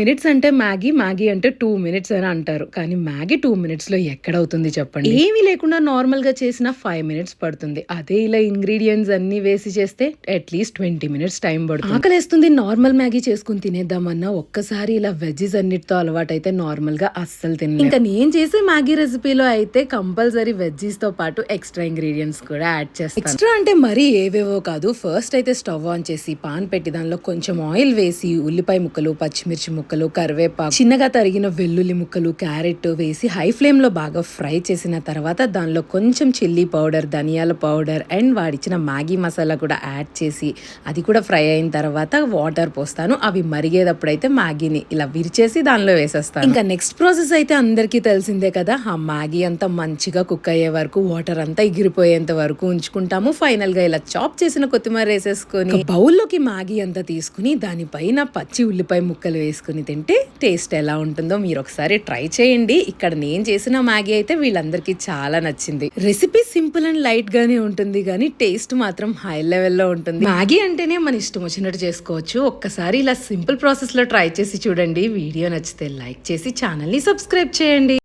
Minutes అంటే Maggi Maggi అంటే two minutes అని అంటారు. కానీ మ్యాగీ టూ మినిట్స్లో ఎక్కడవుతుంది చెప్పండి? ఏమీ లేకుండా నార్మల్గా చేసిన ఫైవ్ మినిట్స్ పడుతుంది. అదే ఇలా ఇంగ్రీడియంట్స్ అన్ని వేసి చేస్తే అట్లీస్ట్ ట్వంటీ మినిట్స్ టైం పడుతుంది. ఆకలేస్తుంది. నార్మల్ మ్యాగీ చేసుకుని తినేద్దామన్నా ఒక్కసారి ఇలా వెజ్జెస్ అన్నిటితో అలవాటు అయితే నార్మల్గా అస్సలు తిన ఇంకా నేను చేసే మ్యాగీ రెసిపీలో అయితే కంపల్సరీ వెజ్జీస్తో పాటు ఎక్స్ట్రా ఇంగ్రీడియంట్స్ కూడా యాడ్ చేస్తాను. ఎక్స్ట్రా అంటే మరీ ఏవేవో కాదు. ఫస్ట్ అయితే స్టవ్ ఆన్ చేసి పాన్ పెట్టి దానిలో కొంచెం ఆయిల్ వేసి ఉల్లిపాయ ముక్కలు పచ్చిమిర్చి ముక్కలు ముక్కలు కరివేపాకు చిన్నగా తరిగిన వెల్లుల్లి ముక్కలు క్యారెట్ వేసి హై ఫ్లేమ్లో బాగా ఫ్రై చేసిన తర్వాత దానిలో కొంచెం చిల్లీ పౌడర్ ధనియాల పౌడర్ అండ్ వాడిచ్చిన మ్యాగీ మసాలా కూడా యాడ్ చేసి అది కూడా ఫ్రై అయిన తర్వాత వాటర్ పోస్తాను. అవి మరిగేటప్పుడు అయితే మ్యాగీని ఇలా విరిచేసి దానిలో వేసేస్తాను. ఇంకా నెక్స్ట్ ప్రాసెస్ అయితే అందరికీ తెలిసిందే కదా. ఆ మ్యాగీ అంతా మంచిగా కుక్ అయ్యే వరకు వాటర్ అంతా ఎగిరిపోయేంత వరకు ఉంచుకుంటాము. ఫైనల్గా ఇలా చాప్ చేసిన కొత్తిమీర వేసేసుకొని బౌల్లోకి మ్యాగీ అంతా తీసుకుని దానిపైన పచ్చి ఉల్లిపాయ ముక్కలు వేసుకుని తింటే టేస్ట్ ఎలా ఉంటుందో మీరు ఒకసారి ట్రై చేయండి. ఇక్కడ నేను చేసిన మ్యాగీ అయితే వీళ్ళందరికీ చాలా నచ్చింది. రెసిపీ సింపుల్ అండ్ లైట్ గానే ఉంటుంది కానీ టేస్ట్ మాత్రం హై లెవెల్లో ఉంటుంది. మ్యాగీ అంటేనే మన ఇష్టం వచ్చినట్టు చేసుకోవచ్చు. ఒక్కసారి ఇలా సింపుల్ ప్రాసెస్లో ట్రై చేసి చూడండి. వీడియో నచ్చితే లైక్ చేసి ఛానల్ని సబ్స్క్రైబ్ చేయండి.